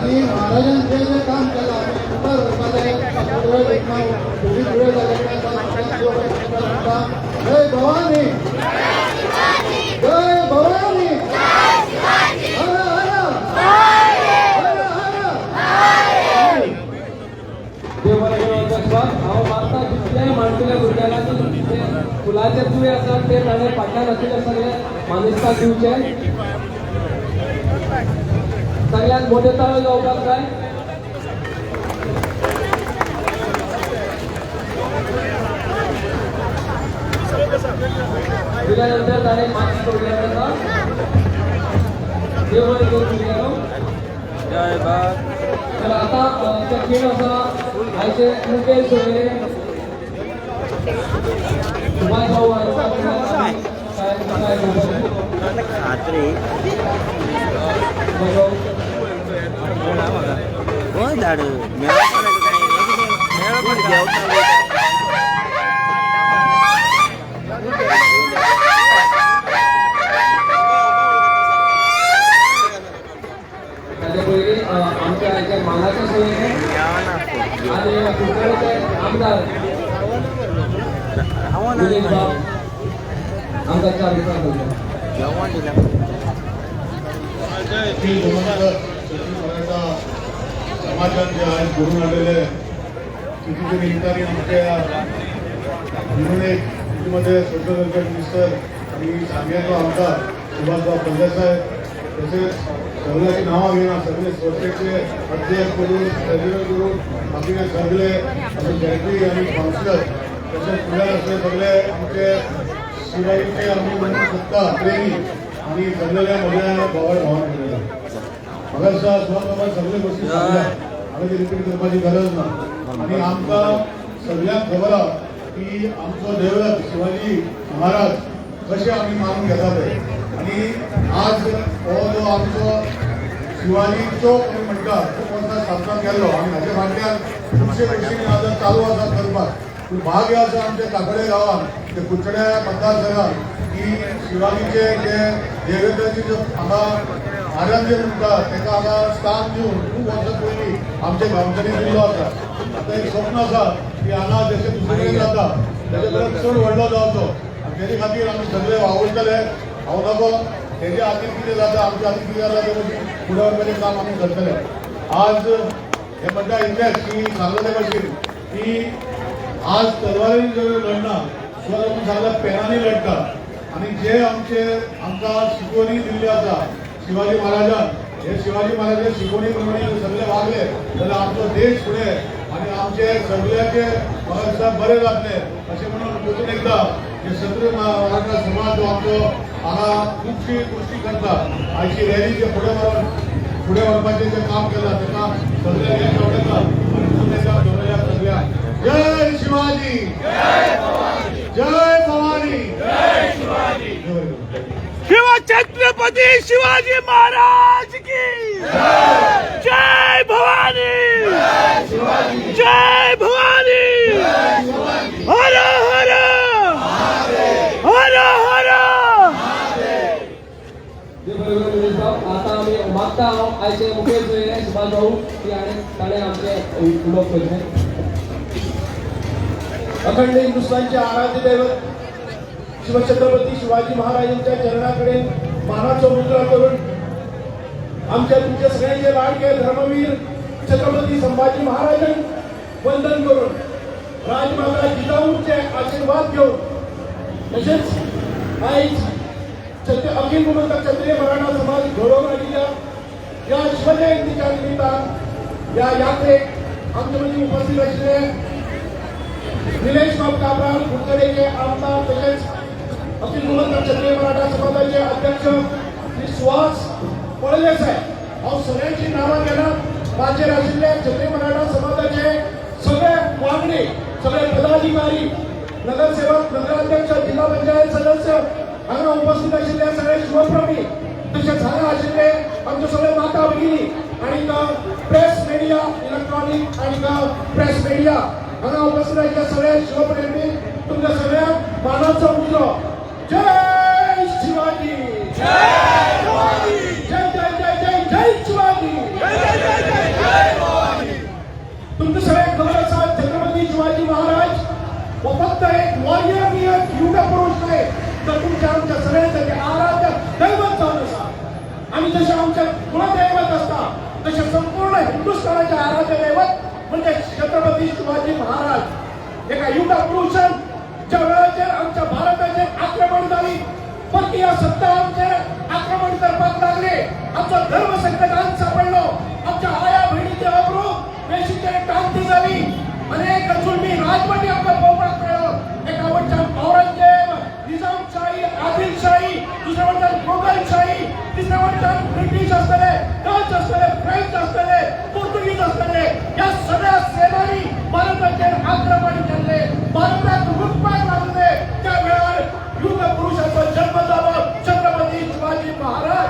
आणि महाराजांचे जे काम केलं आणि भवानी जय भवानी हर हर हर हर हांव मारता कितल्याय माणकुल्या भुरग्याला की ते फुलाचे तुवे आसात ते त्याने फाटल्यान आशिल्ले सगळे मानेस्ताक दिवचे सगळ्यात मोठे तळ जवळपास काय? दिल्यानंतर त्याने ताणें माती देवळ घेऊन देव जय बाग तर आता अ, ते खेळ असा आयचे मुखेल सोयरे सुभाष भाऊ आमचा काय काय बोलतो? खात्री बघू. हो दाड मेळा पण आहे समाजात जे आज घडून आलेले कितीतरी निमित्ताने आमच्या निर्णयमध्ये सोशल मिनिस्टर आणि सांगण्याचा आमदार सुभाषराव पंजासाहेब तसेच सगळ्याची नावं घेणार सगळे संस्थेचे अध्यक्ष करून ट्रेजरर करून बाकीचे सगळे आमचे सेक्रेटरी आणि काउन्सिलर तसेच पुढे असले सगळे आमचे शिवाजीचे आम्ही म्हणजे सत्ता प्रेमी आणि सगळ्या मधल्या भावा भावांकडे बघायचा स्वतः सगळे गोष्टी सांगल्या आम्ही ते रिपीट करपाची गरज ना आणि आमका सगळ्यांक खबर हा की आमचो दैवत शिवाजी महाराज कसे आम्ही मानून घेतात ते आणि आज हो जो आमचो शिवाजी चौक आमी म्हणटा खूप वर्सां स्थापना केल्लो आनी हाच्या फाटल्यान खुबशे गोष्टी आज चालू आसा करपाक भाग्य आसा आमच्या काकडे गांवान ते कुचड्या मतदारसंघात की शिवाजीचे जे देवेंद्राचे जो हांगा महाराज जे म्हणटा ताका हांगा स्थान दिवन खूब वर्सां पयलीं आमच्या गांवच्यानी दिल्लो आसा आतां एक स्वप्न आसा की हांगा जशें दुसरे जाता तेजे परस चड व्हडलो जावचो आनी तेजे खातीर आमी सगळे वावुरतले. हांव नाको. तेजे हातीन कितें जाता आमच्या हातीन कितें जाता तें मागीर फुडें व्हरपाचें काम आमी करतले. आज हे म्हणटा इतलेंच की सांगले ते भाशेन की आज तलवारी लढणार सुद्दां आमी सांगला पेनांनी लढटा आणि जे आमचे आमकां शिकवणी दिल्ली आसा शिवाजी महाराजान हे शिवाजी महाराज शिकवणी प्रमाणे सगळे वागले जाल्यार आमचो देश फुडें आणि आमचे सगळ्याचे म्हाका बरें जातले अशें म्हणून परतून एकदा हे सगळे मराठा समाज जो आमचो हांगा खुबशी गोष्टी करता. आयची रॅली जे फुडें व्हरून फुडें व्हरपाचें जें काम केलां ताका सगळे हे आवडटा आनी परतून एकदा दवरल्या सगळ्यांक जय शिवाजी जय भवानी जय शिवाजी शिव छत्रपती शिवाजी महाराज की। जय भवानी। जय भवानी। हर हर। हर हर। आता मागता आयचे मुखेल सुभाष भाऊ. ताणें आमचें अखंड हिंदुस्थानचे आराध्य दैवत शिवछत्रपती शिवाजी महाराजांच्या चरणाकडे मानाचा मुद्रा करून आमच्या तुमच्या सगळ्यांचे लाडके धर्मवीर छत्रपती संभाजी महाराजांनी वंदन करून राजमाता जिजाऊंचे आशीर्वाद घेऊन तसेच आयज छत्र अखिल गोमंतक क्षत्रिय मराठा समाज घडवून आलेल्या या शिवजयंतीच्या निमित्तान या यात्रेक आमचे मदीं उपस्थित असलेले निलेश बाब काबराल कुलकर्णीचे आमदार तसेच अखिल गोमंतक क्षत्रिय मराठा समाजाचे अध्यक्ष श्री सुहास पळले साहेब हांव सगळ्यांची नावां घेणार राज्य राशीतल्या क्षत्रिय मराठा समाजाचे सगळे मागणी सगळे पदाधिकारी नगरसेवक नगराध्यक्ष जिल्हा पंचायत सदस्य हांगा उपस्थित आशिल्ले सगळे शिवप्रेमी तशेंच हांगा आशिल्ले आमचे सगळे माता भगिनी आणि प्रेस मिडिया इलेक्ट्रॉनिक आणि प्रेस मिडिया हांगा उपस्थित आशिल्ले सगळे शिवप्रेमी तुमच्या सगळ्या मानाचो उजो जय शिवाजी. तुमचं सगळ्यात खबर असा छत्रपती शिवाजी महाराज व फक्त एक वॉरियर मी एक युग पुरुष नाही तर तुमच्या आमच्या सगळ्यांसाठी आराध्य दैवत जाऊन असा आणि जसे आमच्या कुळदैवत असता तसे संपूर्ण हिंदुस्थानाचे आराध्य दैवत म्हणजे छत्रपती शिवाजी महाराज. एका युग पुरुष ज्या वेळाचे आमच्या भारताचे आक्रमण झाली. पण या सत्ता आमचे आक्रमण करपाक लागले. आमचा धर्म संकटात सापडलो. आमच्या आया भयणीचे अब्रू वेशीचे क्रांती झाली. अनेक जुलमी राजवटी आपल्या पौरात मेळ्ळो एका वटच्यान औरंगजेब निजामशाही आदिलशाही दुसऱ्या वटच्यान मोगलशाही तिसऱ्या वटच्यान ब्रिटीश आसतले डच आसतले फ्रेंच आसतले पोर्तुगीज आसतले ह्या सगळ्या सेनानी भारताचेर आक्रमण केले. भारतात लुटमार लागले त्या वेळेवर युग पुरुषाचा जन्म झाला छत्रपती शिवाजी महाराज.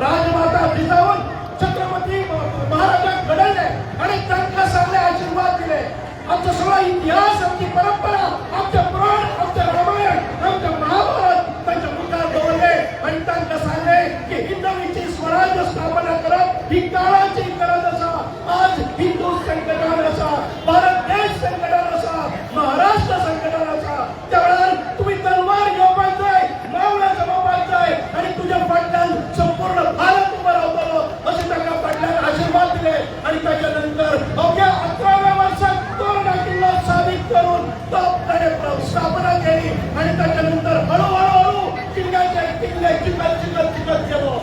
राजमाता जिजाऊन छत्रपती महाराजा घडवले आणि त्यांना सगळे आशीर्वाद दिले. आमचा सगळा इतिहास आमची परंपरा आमचे पुराण आमचे रामायण आमचे महाभारत त्यांच्या मुखात दवरले आणि त्यांना सांगले की हिंदवीची स्वराज्य स्थापना करत ही काळाची गरज असा आज हिंदू संकटान असा भारत देश संकटान असा महाराष्ट्र संकटान असा त्यावेळेला तुम्ही तलवार घेवपाक जाय मावळ्या जमावपाक जाय आणि तुझ्या फाटल्यान संपूर्ण भारत उभं रावतलो असे त्यांना फाटल्यान आशीर्वाद दिले आणि त्याच्यानंतर अवघ्या अकराव्या वर्षात तोरणा किल्ला साबित करून तो त्याने स्थापना केली आणि त्याच्यानंतर हळूहळू हळू किल्ल्याचे किल्ले चिकट चिकट चिकट गेलो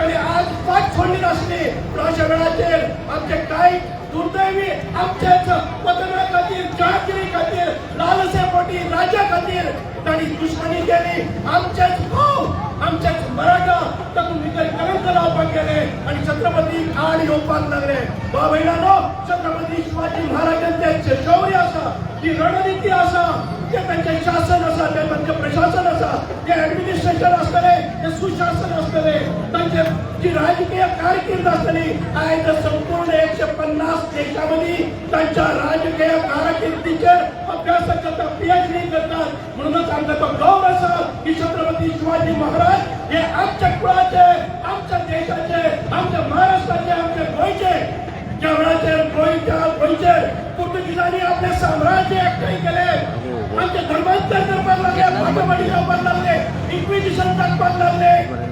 औरंगजेबाचे कडे आज पाच फोडली नसली पण अशा वेळाचेर आमचे काही दुर्दैवी आमच्याच वतना खातीर जहागिरी खातीर लालसे पोटी राजा खातीर ताणी दुश्मनी केली. आमचेच भाव आमचेच मराठा तातूंत भितर कलंक लावपाक गेले आणि छत्रपती आड येवपाक लागले. बाबैलानो छत्रपती शिवाजी महाराजांचे शौर्य आसा ती रणनीती आसा ते त्यांचे शासन आसा ते त्यांचे प्रशासन आसा ते ऍडमिनिस्ट्रेशन असतले ते सुशासन असतले त्यांचे जी राजकीय कारकीर्द असतली आयज संपूर्ण एकशे पन्नास देशामध्ये त्यांच्या राजकीय कारकिर्दीचे अभ्यास करतात पीएचडी करतात. म्हणूनच आमचा तो गौरव असा की छत्रपती शिवाजी महाराज हे आमच्या कुळाचे आमच्या देशाचे आमच्या महाराष्ट्राचे आमच्या गोयचे ज्या वेळाचे गोयच्या गोयचे पोर्तुगीजांनी आपले साम्राज्य एकठाई केले आमचे धर्मांतर करपाक लागले पाठोपाठी लावपाक लागले इन्क्विजिशन टाकपाक लागले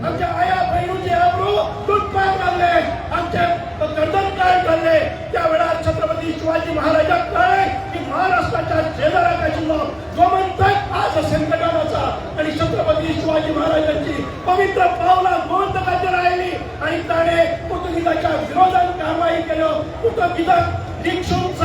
आमच्या आया बहिणीचे अब्रू तुटपाक लागले आमचे गर्दन काय झाले. त्यावेळा छत्रपती शिवाजी महाराजांक काय? की महाराष्ट्राच्या शेजाराक आशिल्लो गोमंतक आज संकटान आणि छत्रपती शिवाजी महाराजांची पवित्र पावला गोमंतकाचेर राहिली. आणि त्याने पोर्तुगीजाच्या विरोधात कारवाई केलं. पोर्तुगीजाक दिक्षून सांगले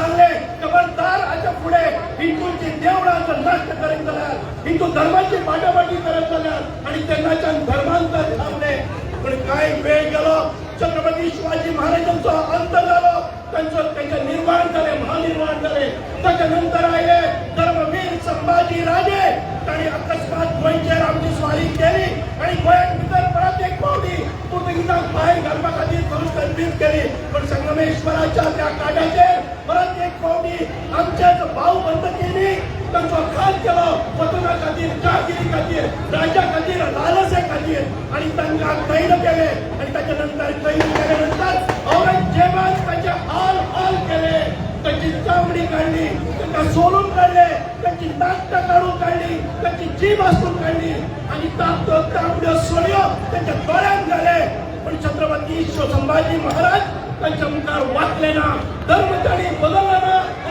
पुढे हिंदूंची देवळाचं नष्ट करत जाल्यार हिंदू धर्माची बाटाबाटी करत जाल्यार आणि तेन्नाच्यान धर्मांतर थांबले. पण काही वेळ गेलो. छत्रपती शिवाजी महाराजांचो अंत झालो. त्यांचं त्यांचे निर्माण झाले महानिर्माण झाले. त्याच्यानंतर आले धर्मवीर संभाजी राजे. त्यांनी अकस्मात गोंयचेर आमची स्वारी केली आणि गोयात भीतर परत एक पावली. पोर्तुगीजांक बाहेर घालपा खातीर करून तरबीज केली. पण संगमेश्वराच्या त्या काड्याचेर परत एक पावली. आमच्याच भाऊ केली त्यांचो घात केलो. वतना खातीर जहागिरी खातीर राजा खातीर लालसे खातीर आणि तांकां कैद केले. आणि त्याच्यानंतर कैद केल्यानंतर औरंगजेबान त्याचे हाल हाल केले. त्यांची चामडी काढली त्यांना सोलून काढले त्यांची नाट्य काढून काढली त्यांची जीभ आसून काढली. आणि तापतो तांबड्यो सोड्यो त्यांच्या दोळ्यात घाले. पण छत्रपती शिव संभाजी महाराज त्यांच्या मुखार वाचले ना धर्म त्यांनी बदलला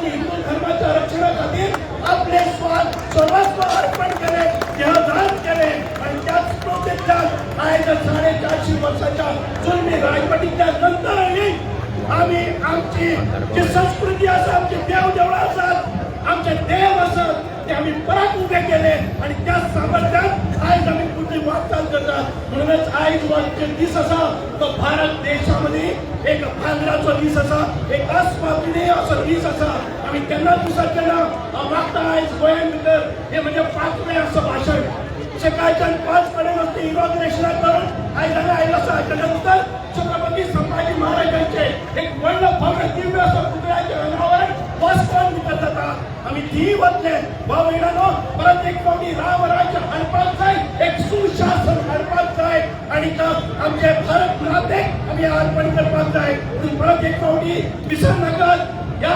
आणि हिंदू धर्माच्या रक्षणाखातीर आपले स्वाद सर्वस्व अर्पण केले देहदान केले आणि त्याच स्मृतीतल्यान आज साडेचारशे वर्षाच्या जुलमी राजवटीच्या नंतरही आम्ही आमची जी संस्कृती असा आमची देव देवळा असतात आमचे देव असत ते आम्ही परत उभे केले आणि त्या सामर्थ्यात आज आम्ही कुठली वाटचाल करतात. म्हणूनच आज वाटचे दीस असा तो भारत देशामध्ये एक भांगराचो दिस असा एक अस्माविने असो दीस असा. आम्ही त्यांना दिवसात केला. मागता आयज गोंयान हे म्हणजे पाचवे असं भाषण. सकाळच्या पाच कडेन असते इनॉग्रेशनाक करून आयदनां आयला आसा ऐकल्यानंतर नंतर छत्रपती संभाजी महाराजांचे एक व्हडलो भव्य दिव्य असं पुतळ्याचे अनावरण बसपॉन भितर आणि ती बदले. भाव भयणानो परत एक फावटी राम राज्य जाय एक सुशासन हाडपाक जाय आणि आमचे भारत नातेक आम्ही अर्पण करपाक जाय म्हणून परत एक फावटी विसर नाकात या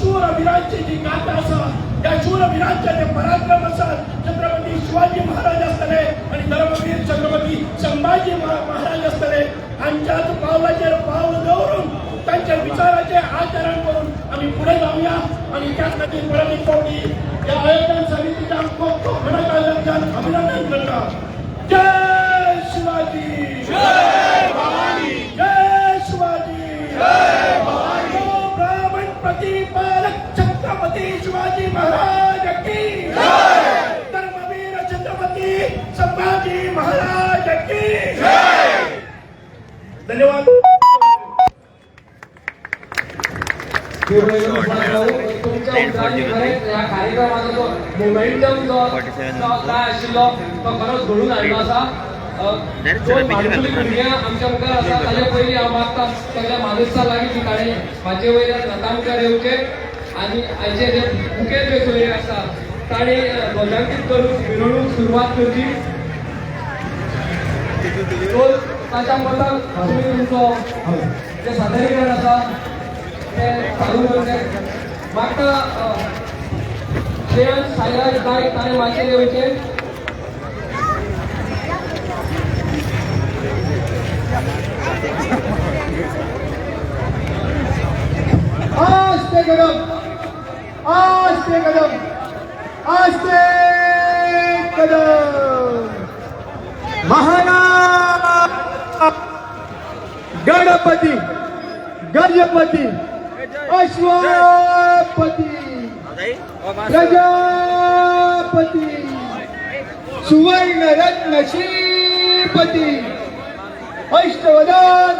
शूर वीरांची जी गाथा असा या शूरवीरांचे जे पराक्रम असतात छत्रपती शिवाजी महाराज असतले आणि धर्मवीर छत्रपती संभाजी महाराज असतले. त्यांच्याच पावलाचे पाऊल दवरून त्यांच्या विचाराचे आचरण करून आम्ही पुढे जाऊया. आणि त्यासाठी परत कोणी या आयोजन समितीच्या खूप खूप म्हणत अभिनंदन करतात. जय शिवाजी! जय भवानी! जय शिवाजी! जय भवानी! ब्राह्मण प्रतिपालक छत्रपती शिवाजी महाराज की धर्मवीर छत्रपती संभाजी महाराज की धन्यवाद. सगळ्या मानेस्ता लागीं की ताणें म्हाजे वयल्यान नता मुखार येवचें आनी हाचे जे मुखेल जे सोयरे आसा ताणें ध्वजांकीत करून मिरवणूक सुरवात करची तो ताच्या मतान तुमी तुमचो जे सादरीकरण आसा ते चालू करचें मागता अ, श्रेयस साईराज नायक ताणें माचयेर येवचें आस्ते कदम आस्ते कदम आस्ते कदम महाराज गणपती गजपती ಪ್ರಜಾಪತಿ ಪ್ರಜಾಪತಿ ಸುವರ್ಣ ರತ್ನ ಶ್ರೀಪತಿ ಅಷ್ಟವದಾನ